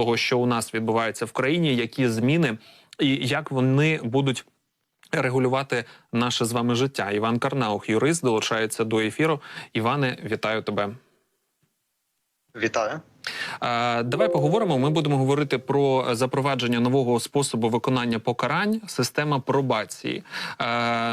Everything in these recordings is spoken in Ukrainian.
того, що у нас відбувається в країні, які зміни і як вони будуть. Регулювати наше з вами життя. Іван Карнаух, юрист, долучається до ефіру. Іване, вітаю тебе. Вітаю. Давай поговоримо. Ми будемо говорити про запровадження нового способу виконання покарань, система пробації.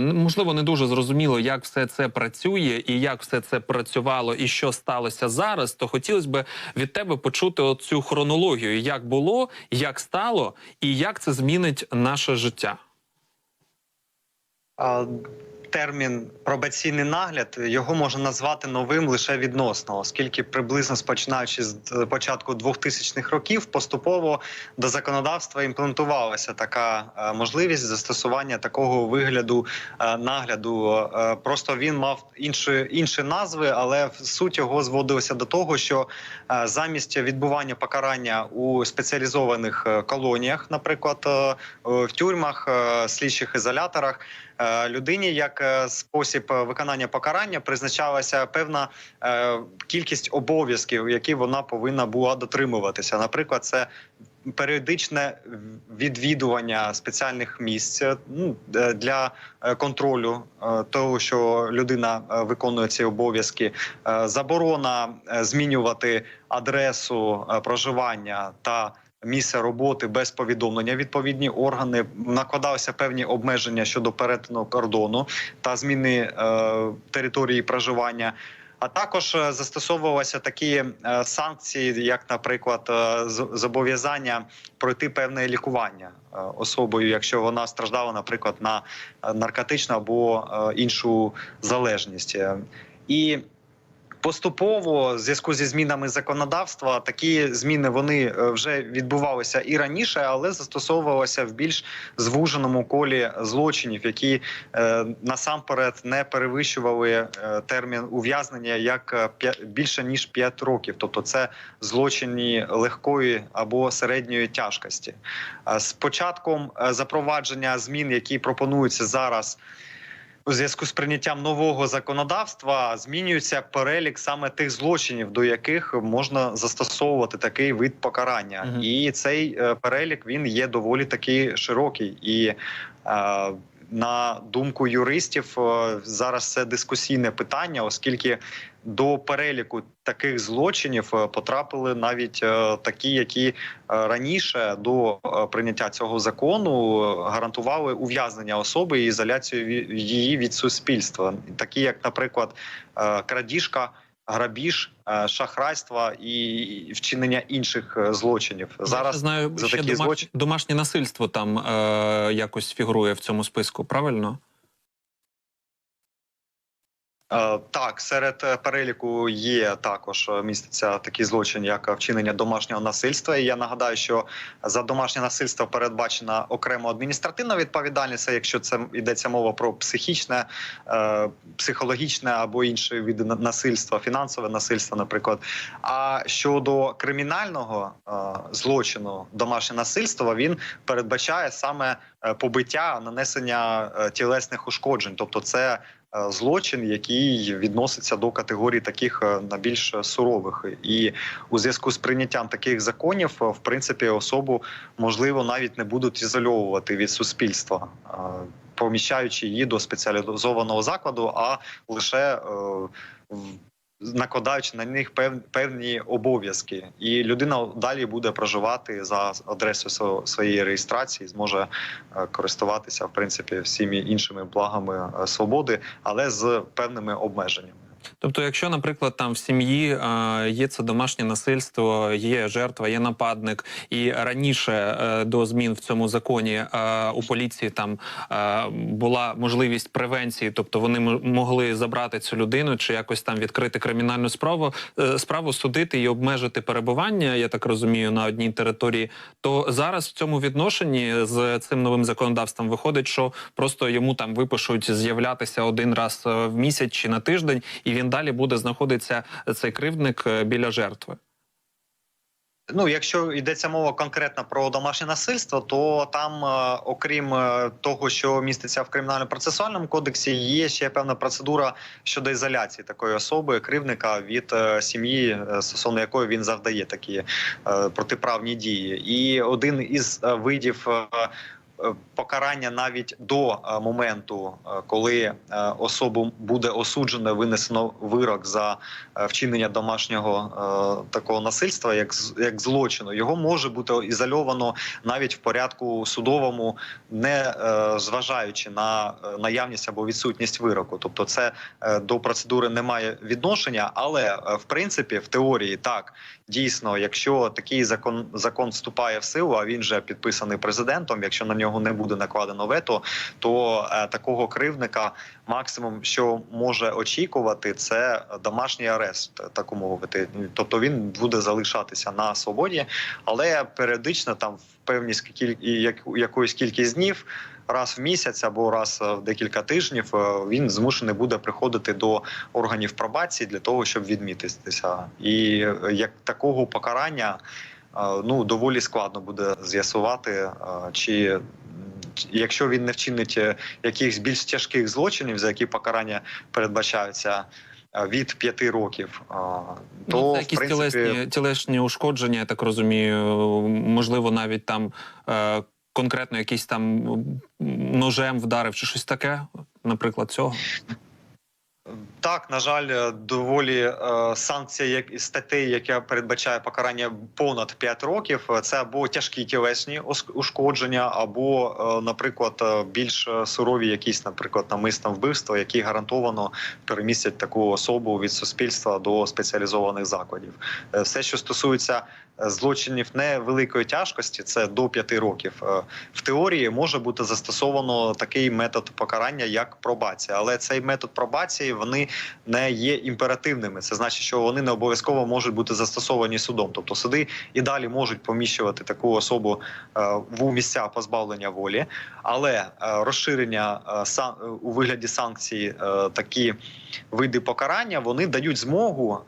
Можливо, не дуже зрозуміло, як все це працює і як все це працювало, і що сталося зараз. То хотілося б від тебе почути цю хронологію, як було, як стало, і як це змінить наше життя. Термін пробаційний нагляд його можна назвати новим лише відносно, оскільки приблизно починаючи з е, початку 2000-х років поступово до законодавства імплементувалася така е, можливість застосування такого вигляду е, нагляду. Просто він мав інші, інші назви, але суть його зводилася до того, що замість відбування покарання у спеціалізованих колоніях, наприклад, в тюрмах, слідчих ізоляторах. Е, людині як е, спосіб е, виконання покарання призначалася певна кількість обов'язків, які вона повинна була дотримуватися. Наприклад, це періодичне відвідування спеціальних місць ну, для контролю того, що людина виконує ці обов'язки, заборона змінювати адресу проживання та місце роботи без повідомлення. Відповідні органи накладалися певні обмеження щодо перетину кордону та зміни е, території проживання. А також е, застосовувалися такі е, санкції, як, наприклад, е, зобов'язання пройти певне лікування особою, якщо вона страждала, наприклад, на наркотичну або іншу залежність. І Поступово, в зв'язку зі змінами законодавства, такі зміни вони е, вже відбувалися і раніше, але застосовувалися в більш звуженому колі злочинів, які е, насамперед не перевищували е, термін ув'язнення як е, п'я- більше ніж 5 років. Тобто, це злочині легкої або середньої тяжкості. З початком запровадження змін, які пропонуються зараз. У зв'язку з прийняттям нового законодавства змінюється перелік саме тих злочинів, до яких можна застосовувати такий вид покарання, угу. і цей е, перелік він є доволі таки широкий. І е, на думку юристів, е, зараз це дискусійне питання, оскільки до переліку таких злочинів е, потрапили навіть е, такі, які раніше до прийняття цього закону гарантували ув'язнення особи і ізоляцію її від суспільства, такі як, наприклад, крадіжка. Грабіж, шахрайства шахрайство і вчинення інших е, злочинів зараз Я знаю, за ще такі домаш... злочин... домашнє насильство там е, якось фігурує в цьому списку. Правильно? Е, Так, серед е, переліку є також е, міститься такий злочин, як вчинення домашнього насильства. І я нагадаю, що за домашнє насильство передбачена окремо адміністративна відповідальність, якщо це йдеться мова про психічне, психологічне або інші види насильства, фінансове насильство, наприклад. А щодо кримінального злочину домашнє насильство, він передбачає саме побиття, нанесення тілесних ушкоджень, тобто це злочин, який відноситься до категорії таких на більш сурових, і у зв'язку з прийняттям таких законів, е, в принципі, особу можливо навіть не будуть ізольовувати від суспільства. е, Поміщаючи її до спеціалізованого закладу, а лише е, накладаючи на них пев- певні обов'язки, і людина далі буде проживати за адресою своєї реєстрації, зможе е, користуватися в принципі всіми іншими благами е, свободи, але з певними обмеженнями. Тобто, якщо, наприклад, там в сім'ї е, є це домашнє насильство, є жертва, є нападник, і раніше е, до змін в цьому законі е, у поліції там е, була можливість превенції, тобто вони могли забрати цю людину чи якось там відкрити кримінальну справу, е, справу судити і обмежити перебування, я так розумію, на одній території. То зараз в цьому відношенні з цим новим законодавством виходить, що просто йому там випишуть з'являтися один раз е, в місяць чи на тиждень, і він далі буде знаходитися цей кривдник е, біля жертви. Ну, якщо йдеться мова конкретно про домашнє насильство, то там, е, окрім е, того, що міститься в кримінально-процесуальному кодексі, є ще певна процедура щодо ізоляції такої особи, кривника від сім'ї, стосовно якої він завдає такі протиправні дії. І один із видів. Е, Покарання навіть до е, моменту, е, коли особу буде осуджено, винесено вирок за вчинення домашнього такого насильства, як як злочину, його може бути ізольовано навіть в порядку судовому, не зважаючи на наявність або відсутність вироку. Тобто, це до процедури не має відношення, але в принципі, в теорії так дійсно, якщо такий закон закон вступає в силу, а він вже підписаний президентом, якщо на нього не буде накладено вето, то е, такого кривника максимум, що може очікувати, це домашній арест, так мовити. Тобто він буде залишатися на свободі, але періодично там в як... якоїсь кількість днів. Раз в місяць або раз е, в декілька тижнів е, він змушений буде приходити до органів пробації для того, щоб відмітитися. І е, як такого покарання ну доволі складно буде з'ясувати, чи якщо він не вчинить якихось більш тяжких злочинів, за які покарання передбачаються від п'яти років, то ну, це в якісь принципі, тілесні, тілесні ушкодження, я так розумію. Можливо, навіть там е, конкретно якийсь там ножем вдарив чи щось таке, наприклад, цього. Так, на жаль, е, доволі е, санкція як статей, яка передбачає покарання понад 5 років. е, Це або тяжкі тілесні ушкодження, або, е, наприклад, е, більш сурові, якісь, наприклад, намисне вбивство, які гарантовано перемістять таку особу від суспільства до спеціалізованих закладів. Е, Все, що стосується злочинів невеликої тяжкості, це до 5 років. Е, В теорії може бути застосовано такий метод покарання, як пробація, але цей метод пробації вони не є імперативними. Це значить, що вони не обов'язково можуть бути застосовані судом. Тобто суди і далі можуть поміщувати таку особу е, в місця позбавлення волі, але е, розширення е, у вигляді санкцій такі види покарання вони дають змогу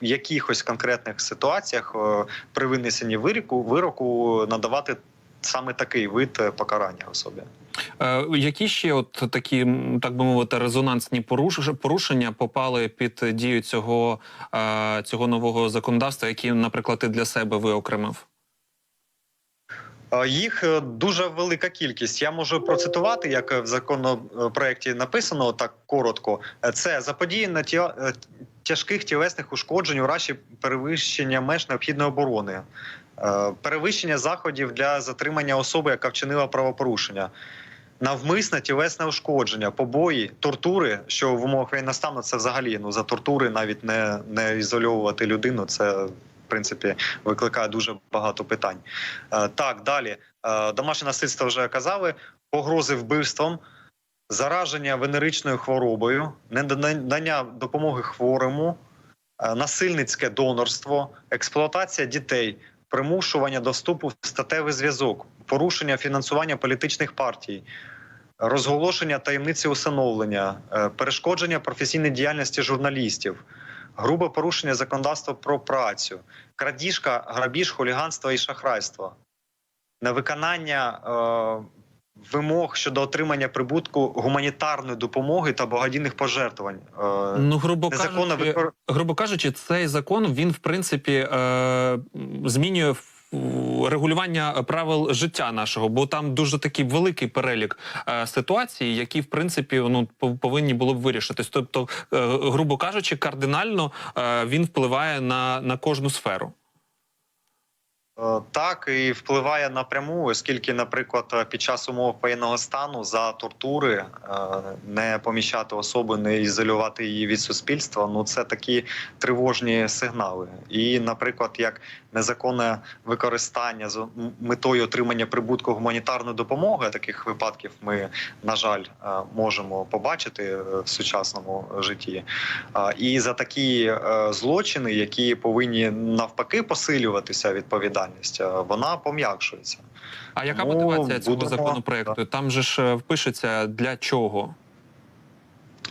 в якихось конкретних ситуаціях при винесенні вироку вироку надавати саме такий вид покарання особі. Е, які ще от такі, так би мовити, резонансні поруш- порушення попали під дію цього, е, цього нового законодавства, які, наприклад, ти для себе виокремив? Е, Їх дуже велика кількість. Я можу процитувати, як в законопроекті написано так коротко. Це заподіяння тя- тяжких тілесних ушкоджень у разі перевищення меж необхідної оборони, перевищення заходів для затримання особи, яка вчинила правопорушення. Навмисне тілесне ушкодження, побої, тортури, що в умовах воєнного стану це взагалі ну за тортури навіть не, не ізольовувати людину. Це в принципі викликає дуже багато питань. Е, так, далі Е, домашнє насильство вже казали, погрози вбивством, зараження венеричною хворобою, недання допомоги хворому, е, насильницьке донорство, експлуатація дітей, примушування до вступу в статевий зв'язок, порушення фінансування політичних партій. Розголошення таємниці усиновлення, е, перешкодження професійній діяльності журналістів, грубе порушення законодавства про працю, крадіжка, грабіж, хуліганство і шахрайство, невиконання е, вимог щодо отримання прибутку гуманітарної допомоги та благодійних пожертвувань. Е, Ну, грубо кажучи, викор... грубо кажучи, цей закон він в принципі е, змінює регулювання правил життя нашого, бо там дуже такий великий перелік е, ситуацій, які в принципі ну пов- повинні було б вирішитись. Тобто, е, грубо кажучи, кардинально е, він впливає на, на кожну сферу. Е, Так, і впливає напряму, оскільки, наприклад, е, під час умов воєнного стану за тортури е, не поміщати особу, не ізолювати її від суспільства. Ну це такі тривожні сигнали. І, наприклад, як незаконне використання з метою отримання прибутку гуманітарної допомоги, таких випадків ми, на жаль, можемо побачити в сучасному житті. І за такі злочини, які повинні навпаки посилюватися відповідальність, е, вона пом'якшується. А яка Тому мотивація цього будемо- законопроекту? Там же ж е, впишеться для чого?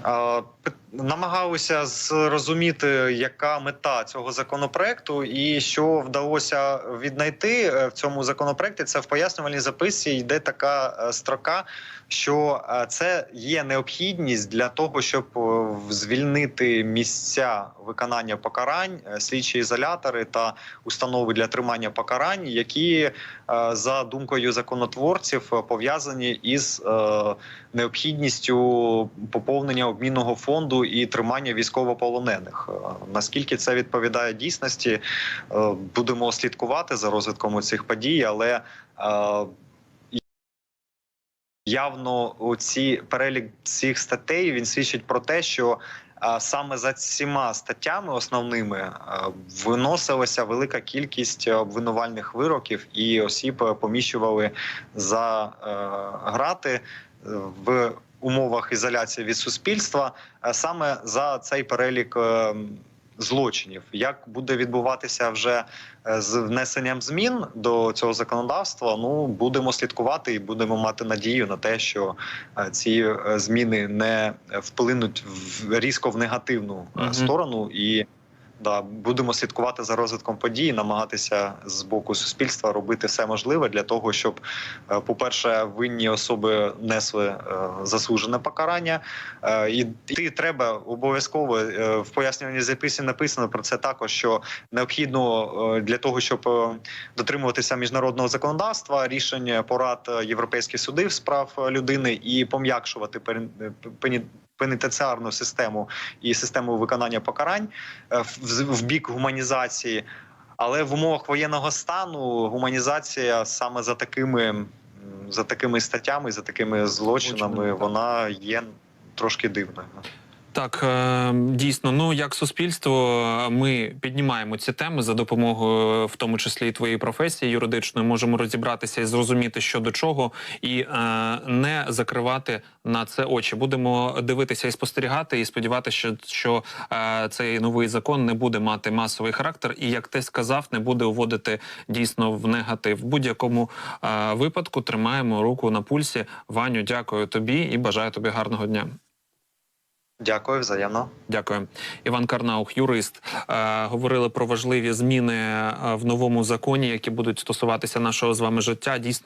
А, пи- намагалися зрозуміти, яка мета цього законопроекту, і що вдалося віднайти е, в цьому законопроекті. Це в пояснювальній записці йде така е, строка, що е, це є необхідність для того, щоб звільнити місця виконання покарань, слідчі ізолятори та установи для тримання покарань, які за думкою законотворців пов'язані із необхідністю поповнення обмінного фонду і тримання військовополонених. Е, Наскільки це відповідає дійсності, е, будемо слідкувати за розвитком цих подій, але е, явно ці перелік цих статей він свідчить про те, що саме за цими статтями основними виносилася велика кількість обвинувальних вироків, і осіб поміщували за грати в умовах ізоляції від суспільства е, саме за цей перелік. е, Злочинів, як буде відбуватися вже е, з внесенням змін до цього законодавства? Ну будемо слідкувати і будемо мати надію на те, що ці зміни не вплинуть в різко в негативну Мгм. сторону і. Да, будемо слідкувати за розвитком подій, намагатися з боку суспільства робити все можливе для того, щоб, е, по-перше, винні особи несли е, заслужене покарання. Е, І йти треба обов'язково в пояснювальній записі написано про це також, що необхідно для того, щоб дотримуватися міжнародного законодавства, рішення порад європейських судів з прав людини і пом'якшувати пенітенціарну систему і систему виконання покарань е, в, бік гуманізації. Але в умовах воєнного стану гуманізація саме за такими, за такими статтями, за такими злочинами, вона є трошки дивною. Так, е, дійсно, ну як суспільство, ми піднімаємо ці теми за допомогою, в тому числі і твоєї професії юридичної, можемо розібратися і зрозуміти, що до чого, і е, не закривати на це очі. Будемо дивитися і спостерігати, і сподіватися, що, що е, цей новий закон не буде мати масовий характер, і як ти сказав, не буде уводити дійсно в негатив. В будь-якому е, випадку тримаємо руку на пульсі. Ваню, дякую тобі і бажаю тобі гарного дня. Дякую, взаємно. Дякую, Іван Карнаух, юрист. Е, говорили про важливі зміни е, в новому законі, які будуть стосуватися нашого з вами життя. Дійсно.